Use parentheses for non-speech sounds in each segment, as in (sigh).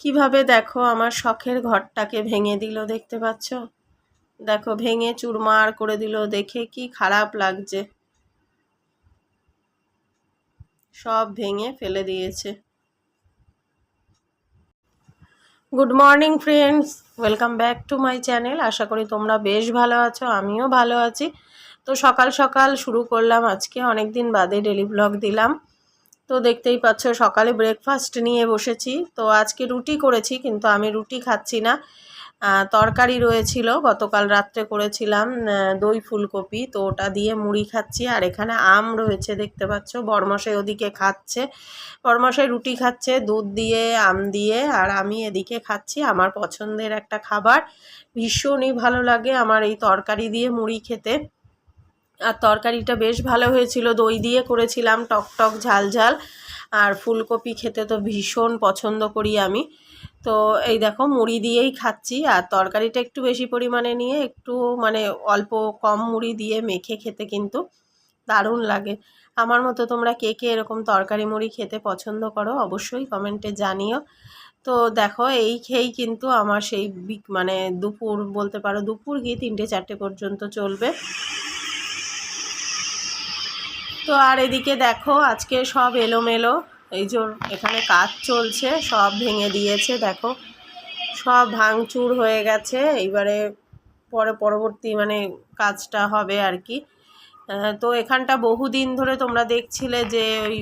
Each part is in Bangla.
কীভাবে দেখো আমার শখের ঘরটাকে ভেঙে দিল দেখতে পাচ্ছ? দেখো, ভেঙে চুরমার করে দিল দেখে কি খারাপ লাগছে। সব ভেঙে ফেলে দিয়েছে। Good morning friends, welcome back to my channel. আশা করি তোমরা বেশ ভালো আছো, আমিও ভালো আছি। তো সকাল সকাল শুরু করলাম, আজকে অনেক দিন বাদে ডেলি ব্লগ দিলাম। তো দেখতেই পাচ্ছ, সকালে ব্রেকফাস্ট নিয়ে বসেছি। তো আজকে রুটি করেছি, কিন্তু আমি রুটি খাচ্ছি না। তরকারি রয়েছিল, গতকাল রাত্রে করেছিলাম দই ফুলকপি। তো ওটা দিয়ে মুড়ি খাচ্ছি, আর এখানে আম রয়েছে দেখতে পাচ্ছ। বরমশাই ওদিকে খাচ্ছে। বরমশাই রুটি খাচ্ছে, দুধ দিয়ে, আম দিয়ে, আর আমি এদিকে খাচ্ছি। আমার পছন্দের একটা খাবার। ভীষণই ভালো লাগে আমার এই তরকারি দিয়ে মুড়ি খেতে। আর তরকারিটা বেশ ভালো হয়েছিল। দই দিয়ে করেছিলাম, টক টক, ঝাল ঝাল। আর ফুলকপি খেতে তো ভীষণ পছন্দ করি আমি। তো এই দেখো, মুড়ি দিয়েই খাচ্ছি। আর তরকারিটা একটু বেশি পরিমাণে নিয়ে একটু মানে অল্প কম মুড়ি দিয়ে মেখে খেতে কিন্তু দারুণ লাগে। আমার মতো তোমরা কে কে এরকম তরকারি মুড়ি খেতে পছন্দ করো অবশ্যই কমেন্টে জানিও। তো দেখো, এই খেয়েই কিন্তু আমার সেই মানে দুপুর বলতে পারো, দুপুর গিয়ে তিনটে চারটে পর্যন্ত চলবে। তো আর এদিকে দেখো, আজকে সব এলোমেলো। এই যে এখানে কাজ চলছে, সব ভেঙে দিয়েছে, দেখো। সব ভাঙচুর হয়ে গেছে, এইবারে পরে পরবর্তী মানে কাজটা হবে আর কি। তো এখানটা বহুদিন ধরে তোমরা দেখছিলে যে ওই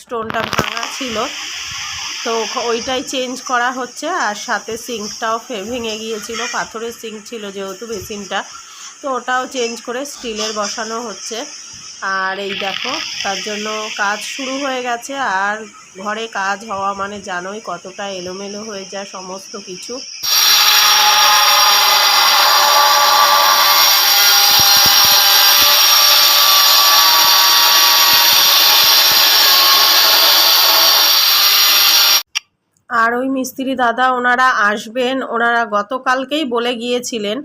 স্টোনটা ভাঙা ছিল। তো ওইটাই চেঞ্জ করা হচ্ছে, আর সাথে সিঙ্কটাও ভেঙে গিয়েছিল, পাথরের সিঙ্ক ছিল যেহেতু বেসিনটা। তো ওটাও চেঞ্জ করে স্টিলের বসানো হচ্ছে। আর এই দেখো, তার জন্য কাজ শুরু হয়ে গেছে। আর ঘরে কাজ হওয়া মানে জানোই কতটা এলোমেলো হয়ে যায় সমস্ত কিছু। আর ওই মিস্ত্রি দাদা, ওনারা আসবেন। ওনারা গতকালকেই বলে গিয়েছিলেন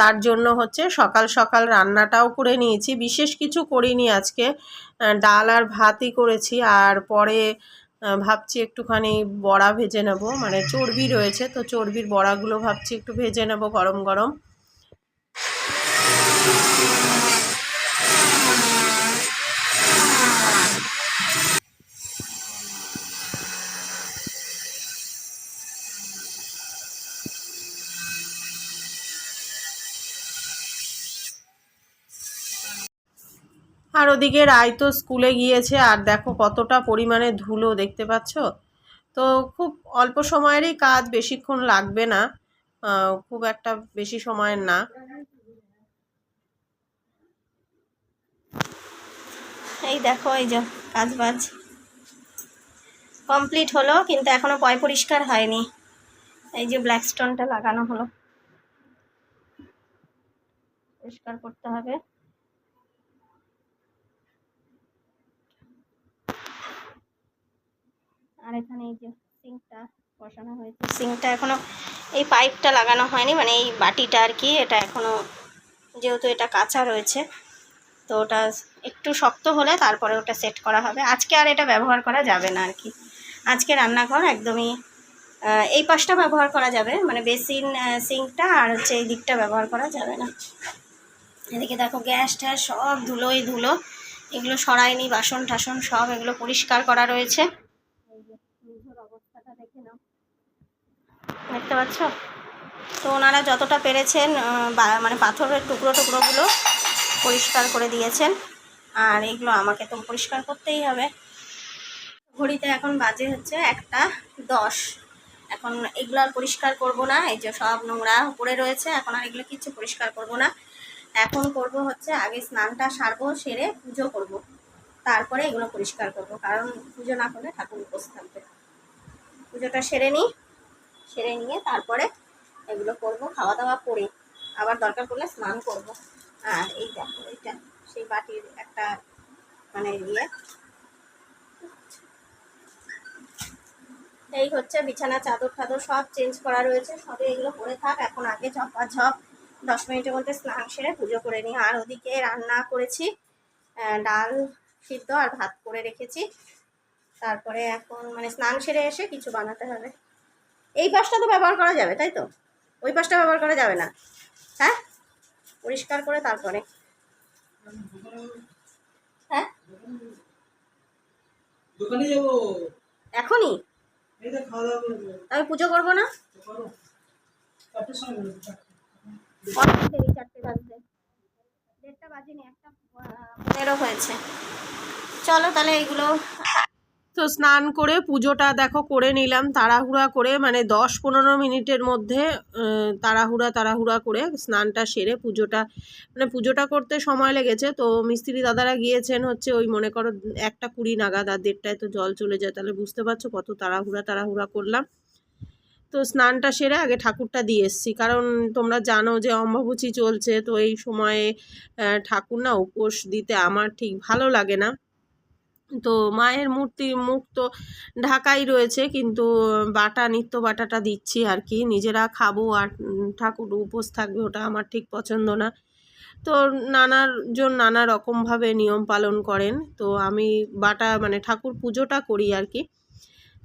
তার জন্য হচ্ছে সকাল সকাল রান্নাটাও করে নিয়েছি। বিশেষ কিছু করিনি আজকে। ডাল আর ভাতই করেছি। আর পরে ভাবছি একটুখানি বড়া ভেজে নেব। মানে চর্বি রয়েছে, তো চর্বির বড়াগুলো ভাবছি একটু ভেজে নেব গরম গরম। আর ওদিকে রায় তো স্কুলে গিয়েছে, আর দেখো কতটা পরিমাণে ধুলো দেখতে পাচ্ছ। তো খুব অল্প সময়েরই কাজ, বেশিক্ষণ লাগবে না। খুব একটা বেশি সময়ের না। এই দেখো, এই যে কাজ বাজ কমপ্লিট হলো, কিন্তু এখনও পয় পরিষ্কার হয়নি। এই যে ব্ল্যাক স্টোনটা লাগানো হলো। পরিষ্কার করতে হবে। এখানে এই যে সিঙ্কটা বসানো হয়েছে। সিঙ্কটা এখনও এই পাইপটা লাগানো হয়নি মানে এই বাটিটা আর কি, এটা এখনও যেহেতু এটা কাঁচা রয়েছে, তো ওটা একটু শক্ত হলে তারপরে ওটা সেট করা হবে। আজকে আর এটা ব্যবহার করা যাবে না আর কি। আজকে রান্নাঘর একদমই এই পাশটা ব্যবহার করা যাবে মানে বেসিন সিঙ্কটা আর হচ্ছে এই দিকটা ব্যবহার করা যাবে না। এদিকে দেখো গ্যাস ট্যাস সব ধুলোই ধুলো, এগুলো সরায়নি বাসন টাসন সব এগুলো পরিষ্কার করা রয়েছে এই যে মেঝের অবস্থাটা দেখে নাও দেখতে পাচ্ছ? তো ওনারা যতটা পেরেছেন মানে পাথরের টুকরো টুকরোগুলো পরিষ্কার করে দিয়েছেন। আর এগুলো আমাকে তো পরিষ্কার করতেই হবে। ঘড়িতে এখন বাজে হচ্ছে একটা দশ। এখন এগুলো আর পরিষ্কার করব না, এই যে সব নোংরা পড়ে রয়েছে, এখন আর এগুলো কিচ্ছু পরিষ্কার করব না। এখন করব হচ্ছে আগে স্নানটা সারবো, সেরে পুজো করব। তারপরে এগুলো পরিষ্কার করব, কারণ পুজো না করলে ঠাকুর উপোস থাকবে পুজোটা সেরে নিই। সেরে নিয়ে তারপরে এগুলো করব খাওয়া দাওয়া করে আবার দরকার পড়লে স্নান করব। আর এই দেখো, এটা সেই বাটির একটা মানে ইয়ে। এই হচ্ছে বিছানা, চাদর ফাদর সব চেঞ্জ করা রয়েছে, সবে এগুলো করে থাক, এখন আগে ঝপা ঝপ দশ মিনিটের মধ্যে স্নান সেরে পুজো করে নিই। আর ওদিকে রান্না করেছি ডাল সিদ্ধ আর ভাত করে রেখেছি। তারপরে এখন মানে স্নান সেরে এসে কিছু বানাতে হবে। এই পাশটা তো ব্যবহার করা যাবে তাই তো? ওই পাশটা ব্যবহার করা যাবে না। হ্যাঁ? পরিষ্কার করে তারপরে। হ্যাঁ? দোকানে যাব। এখনই? আমি পুজো করব না? চারটে। অনেক দেরি চারটে বাজতে। দেড়টা বাজেনি একটা পনেরো হয়েছে। চলো তাহলে এগুলো তো স্নান করে পুজোটা দেখো করে নিলাম, তাড়াহুড়া করে মানে দশ পনেরো মিনিটের মধ্যে তাড়াহুড়া তাড়াহুড়া করে স্নানটা সেরে পুজোটা মানে পুজোটা করতে সময় লেগেছে। তো মিস্ত্রি দাদারা গিয়েছেন হচ্ছে ওই মনে করো একটা কুড়ি নাগাদ আর দেড়টায় তো জল চলে যায়, তাহলে বুঝতে পারছ কত তাড়াহুড়া তাড়াহুড়া করলাম। তো স্নানটা সেরে আগে ঠাকুরটা দিয়ে এসছি, কারণ তোমরা জানো যে অম্বাবুচি চলছে, তো এই সময়ে ঠাকুর না উপোস দিতে আমার ঠিক ভালো লাগে না। তো মায়ের মূর্তি, মুখ তো ঢাকাই রয়েছে, কিন্তু বাটা, নিত্য বাটাটা দিচ্ছি আর কি। নিজেরা খাব আর ঠাকুর উপোস থাকবে, ওটা আমার ঠিক পছন্দ না। তো নানার জন নানা রকমভাবে নিয়ম পালন করেন, তো আমি বাটা মানে ঠাকুর পুজোটা করি আর কি।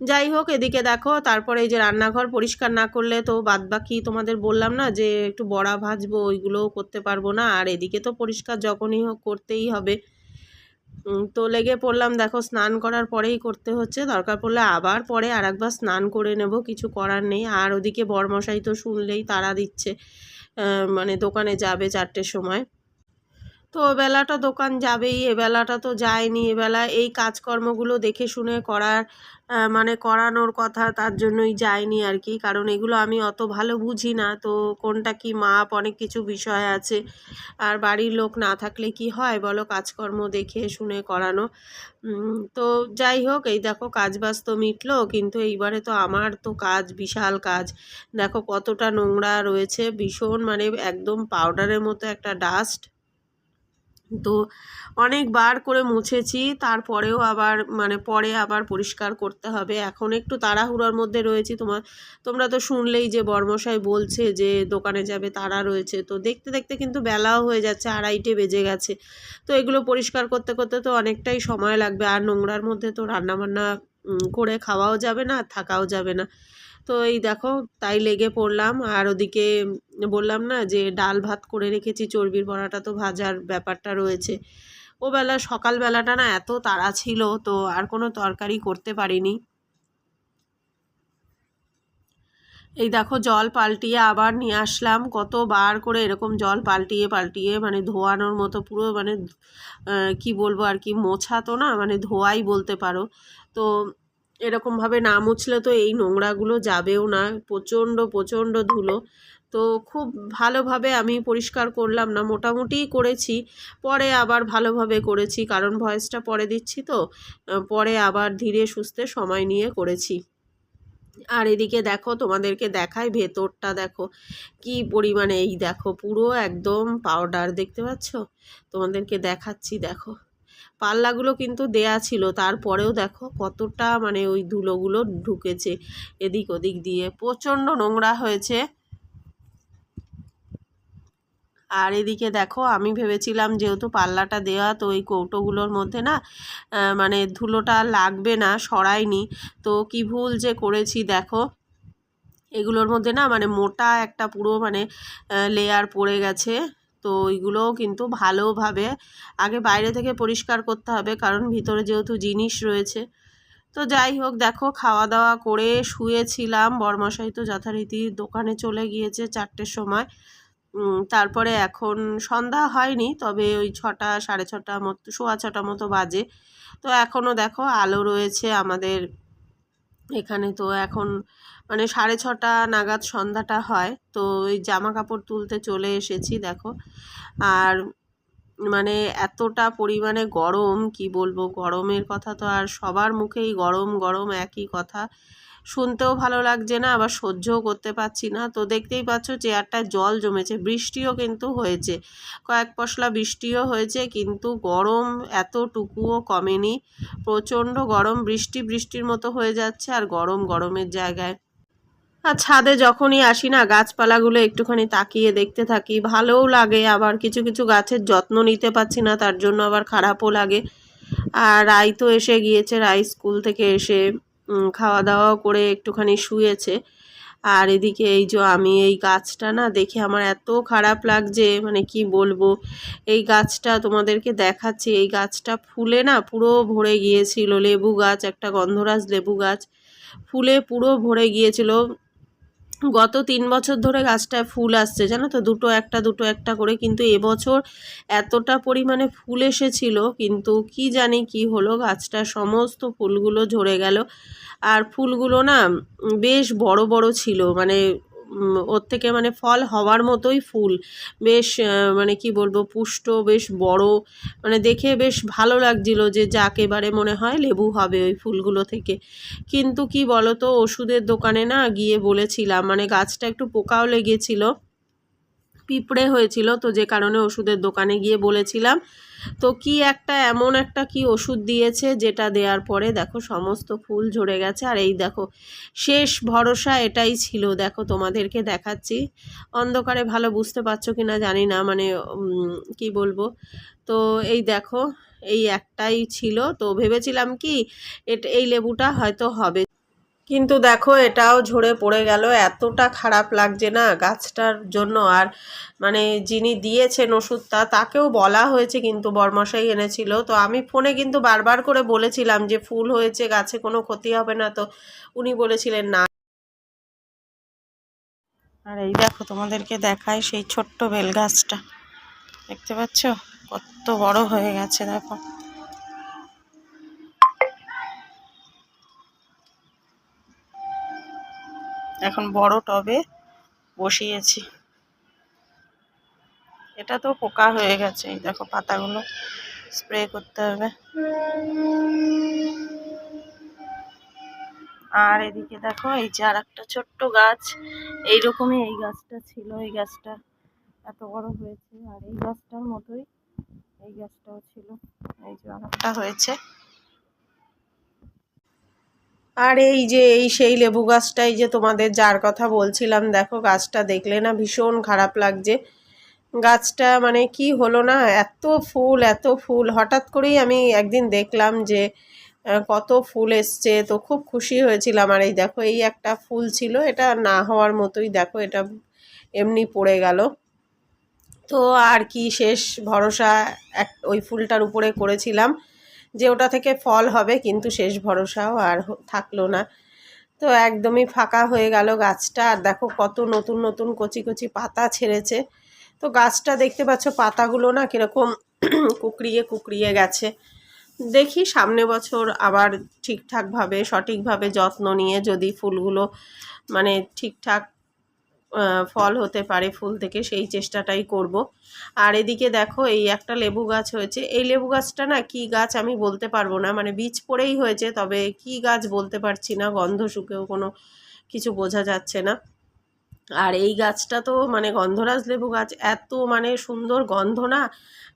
যাই হোক, এদিকে দেখো, তারপরে এই যে রান্নাঘর পরিষ্কার না করলে তো বাদ বাকি তোমাদের বললাম না যে একটু বড়া ভাজবো, ওইগুলোও করতে পারব না। আর এদিকে তো পরিষ্কার যখনই হোক করতেই হবে। তো লেগে পড়লাম, দেখো স্নান করার পরেই করতে হচ্ছে। দরকার পড়লে আবার পরে আর একবার স্নান করে নেব, কিছু করার নেই। আর ওদিকে বরমশাই তো শুনলেই তারা দিচ্ছে মানে দোকানে যাবে চারটের সময়। তো বেলাটা দোকান যাবেই, এবেলাটা তো যায়নি। এবেলা এই কাজকর্মগুলো দেখে শুনে করার মানে করানোর কথা তার জন্যই যায়নি আর কি। কারণ এগুলো আমি অত ভালো বুঝি না, তো কোনটা কি মাপ, অনেক কিছু বিষয় আছে। আর বাড়ির লোক না থাকলে কি হয় বলো? কাজকর্ম দেখে শুনে করানো। তো যাই হোক, এই দেখো কাজ বাজ তো মিটলো, কিন্তু এইবারে তো আমার তো কাজ, বিশাল কাজ। দেখো কতটা নোংরা রয়েছে, ভীষণ মানে একদম পাউডারের মতো একটা ডাস্ট তো অনেকবার করে মুছেছি, তারপরেও আবার মানে পরে আবার পরিষ্কার করতে হবে। এখন একটু তাড়াহুড়োর মধ্যে রয়েছি। তোমার, তোমরা তো শুনলেই যে বর্মশাই বলছে যে দোকানে যাবে, তারা রয়েছে। তো দেখতে দেখতে কিন্তু বেলাও হয়ে যাচ্ছে, আড়াইটে বেজে গেছে। তো এগুলো পরিষ্কার করতে করতে তো অনেকটাই সময় লাগবে। আর নোংরার মধ্যে তো রান্নাবান্না করে খাওয়াও যাবে না থাকাও যাবে না। তো এই দেখো, তাই লেগে পড়লাম। আর ওদিকে বললাম না যে, ডাল ভাত করে রেখেছি, চর্বির বড়াটা তো ভাজার ব্যাপারটা রয়েছে। ও বেলা সকালবেলাটা না এত তাড়া ছিল, তো আর কোনো তরকারি করতে পারিনি। এই দেখো, জল পাল্টিয়ে আবার নিয়ে আসলাম। কতবার করে এরকম জল পাল্টিয়ে পাল্টিয়ে মানে ধোয়ানোর মতো পুরো মানে কি বলব আর কি, মোছা তো না মানে ধোয়াই বলতে পারো। তো এরকমভাবে না মুছলে তো এই নোংরাগুলো যাবেও না। প্রচণ্ড প্রচণ্ড ধুলো। তো খুব ভালোভাবে আমি পরিষ্কার করলাম না। মোটামুটি করেছি, পরে আবার ভালোভাবে করেছি, কারণ ভয়েসটা পরে দিচ্ছি তো। পরে আবার ধীরে সুস্থে সময় নিয়ে করেছি। আর এদিকে দেখো, তোমাদেরকে দেখাই ভেতরটা দেখো। কি পরিমাণে এই দেখো, পুরো একদম পাউডার দেখতে পাচ্ছ? তোমাদেরকে দেখাচ্ছি, দেখো। পাল্লাগুলো কিন্তু দেয়া ছিল। তারপরেও দেখো কতটা মানে ওই ধুলোগুলো ঢুকেছে এদিক ওদিক দিয়ে। প্রচণ্ড নোংরা হয়েছে। আর এদিকে দেখো আমি ভেবেছিলাম যেহেতু পাল্লাটা দেওয়া তো ওই কৌটোগুলোর মধ্যে না মানে ধুলোটা লাগবে না সরাইনি তো কি ভুল যে করেছি দেখো। এগুলোর মধ্যে না মানে মোটা একটা পুরো মানে লেয়ার পড়ে গেছে। তো ওইগুলোও কিন্তু ভালোভাবে আগে বাইরে থেকে পরিষ্কার করতে হবে, কারণ ভিতরে যেহেতু জিনিস রয়েছে। তো যাই হোক, দেখো খাওয়া দাওয়া করে শুয়েছিলাম, বরমশাই তো যথারীতি দোকানে চলে গিয়েছে চারটের সময়। তারপরে এখন সন্ধ্যা হয়নি, তবে ওই ছটা, সাড়ে ছটা মতো, সোয়া ছটা মতো বাজে। তো এখনও দেখো আলো রয়েছে আমাদের এখানে তো এখন মানে সাড়ে ছটা নাগাদ সন্ধ্যাটা হয়। তো ওই জামা কাপড় তুলতে চলে এসেছি, দেখো। আর মানে এতটা পরিমাণে গরম, কি বলব? গরমের কথা তো আর সবার মুখেই গরম গরম একই কথা। শুনতেও ভালো লাগছে না, আবার সহ্যও করতে পারছি না। তো দেখতেই পাচ্ছ চেয়ারটায় জল জমেছে, বৃষ্টিও কিন্তু হয়েছে। কয়েক পশলা বৃষ্টিও হয়েছে, কিন্তু গরম এতটুকুও কমেনি। প্রচণ্ড গরম, বৃষ্টি বৃষ্টির মতো হয়ে যাচ্ছে, আর গরম গরমের জায়গায়। আর ছাদে যখনই আসি না, গাছপালাগুলো একটুখানি তাকিয়ে দেখতে থাকি। ভালোও লাগে, আবার কিছু কিছু গাছের যত্ন নিতে পারছি না, তার জন্য আবার খারাপও লাগে। আর রাই তো এসে গিয়েছে, রাই স্কুল থেকে এসে খাওয়া দাওয়াও করে একটুখানি শুয়েছে। আর এদিকে এই যে আমি এই গাছটা না দেখে আমার এত খারাপ লাগছে মানে কি বলব? এই গাছটা তোমাদেরকে দেখাচ্ছি, এই গাছটা ফুলে না পুরো ভরে গিয়েছিল। লেবু গাছ, একটা গন্ধরাজ লেবু গাছ, ফুলে পুরো ভরে গিয়েছিল। গত তিন বছর ধরে গাছটায় ফুল আসছে, জানো তো? দুটো একটা দুটো একটা করে কিন্তু এবছর এতটা পরিমাণে ফুল এসেছিল, কিন্তু কি জানি কি হলো গাছটা সমস্ত ফুলগুলো ঝরে গেল। আর ফুলগুলো না বেশ বড় বড় ছিল মানে ওর থেকে মানে ফল হওয়ার মতোই ফুল। বেশ মানে কি বলব, পুষ্ট, বেশ বড় মানে দেখে বেশ ভালো লাগছিল যে যাক, এবারে মনে হয় লেবু হবে ওই ফুলগুলো থেকে। কিন্তু কি বলতো, ওষুধের দোকানে না গিয়ে বলেছিলাম মানে গাছটা একটু পোকাও লেগেছিল। পিঁপড়ে হয়েছিল, তো যে কারণে ওষুধের দোকানে গিয়ে বলেছিলাম। তো কি একটা, এমন একটা কি ওষুধ দিয়েছে যেটা দেওয়ার পরে দেখো সমস্ত ফুল ঝরে গেছে। আর এই দেখো, শেষ ভরসা এটাই ছিল। দেখো তোমাদেরকে দেখাচ্ছি। অন্ধকারে ভালো বুঝতে পারছ কি না জানি না মানে কি বলব? তো এই দেখো, এই একটাই ছিল। তো ভেবেছিলাম কি এই লেবুটা হয়তো হবে। কিন্তু দেখো, এটাও ঝরে পড়ে গেল। এতটা খারাপ লাগছে না গাছটার জন্য। আর মানে যিনি দিয়েছেন ওষুধটা, তাকেও বলা হয়েছে কিন্তু বরমশাই এনেছিল। তো আমি ফোনে কিন্তু বারবার করে বলেছিলাম যে, ফুল হয়েছে, গাছে কোনো ক্ষতি হবে না। তো উনি বলেছিলেন, না। আর এই দেখো, তোমাদেরকে দেখায় সেই ছোট্ট বেল গাছটা দেখতে পাচ্ছ? কত বড় হয়ে গেছে, দেখো। এখন বড় টবে বসিয়েছি। এটা তো পোকা হয়ে গেছে। এই দেখো পাতাগুলো স্প্রে করতে হবে। আর এদিকে দেখো, এই যে আর একটা ছোট্ট গাছ। এইরকমই এই গাছটা ছিল। এই গাছটা এত বড় হয়েছে। আর এই গাছটার মতোই এই গাছটাও ছিল। এই যে আর একটা হয়েছে। আর এই যে, এই সেই লেবু গাছটাই যে তোমাদের যার কথা বলছিলাম, দেখো গাছটা দেখলে না ভীষণ খারাপ লাগছে। গাছটা মানে কি হলো না, এত ফুল এত ফুল। হঠাৎ করেই আমি একদিন দেখলাম যে কত ফুল এসছে। তো খুব খুশি হয়েছিলাম। আর এই দেখো, এই একটা ফুল ছিল, এটা না হওয়ার মতোই দেখো, এটা এমনি পড়ে গেল। তো আর কি শেষ ভরসা, এক, ওই ফুলটার উপরে করেছিলাম। যে ওটা থেকে ফল হবে, কিন্তু শেষ ভরসাও আর থাকল না। তো একদমই ফাঁকা হয়ে গেল গাছটা। আর দেখো কত নতুন নতুন কচি কচি পাতা ছেড়েছে। তো গাছটা দেখতে পাচ্ছ পাতাগুলো না কীরকম (clears throat) কুকড়িয়ে কুকড়িয়ে গেছে। দেখি সামনে বছর আবার ঠিকঠাকভাবে, সঠিকভাবে যত্ন নিয়ে যদি ফুলগুলো মানে ঠিকঠাক ফল হতে পারে, ফুল থেকে সেই চেষ্টাটাই করব। আর এদিকে দেখো, এই একটা লেবু গাছ হয়েছে। এই লেবু গাছটা না, কি গাছ আমি বলতে পারব না। মানে বীজ পড়েই হয়েছে, তবে কি গাছ বলতে পারছি না, গন্ধ শুকেও কোনো কিছু বোঝা যাচ্ছে না। আর এই গাছটা তো মানে গন্ধরাজ লেবু গাছ, এত মানে সুন্দর গন্ধ না।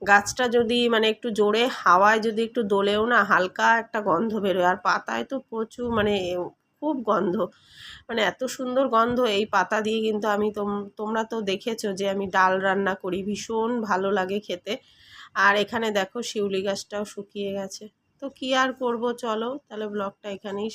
গাছটা যদি মানে একটু জোরে, হাওয়ায় যদি একটু দোলেও না, হালকা একটা গন্ধ বেরোয়। আর পাতায় তো প্রচুর মানে খুব গন্ধ। মানে এত সুন্দর গন্ধ এই পাতা দিয়ে কিন্তু আমি তোম, তোমরা তো দেখেছ যে আমি ডাল রান্না করি, ভীষণ ভালো লাগে খেতে। আর এখানে দেখো শিউলি গাছটাও শুকিয়ে গেছে। তো কি আর করব, চলো তাহলে ব্লগটা এখানেই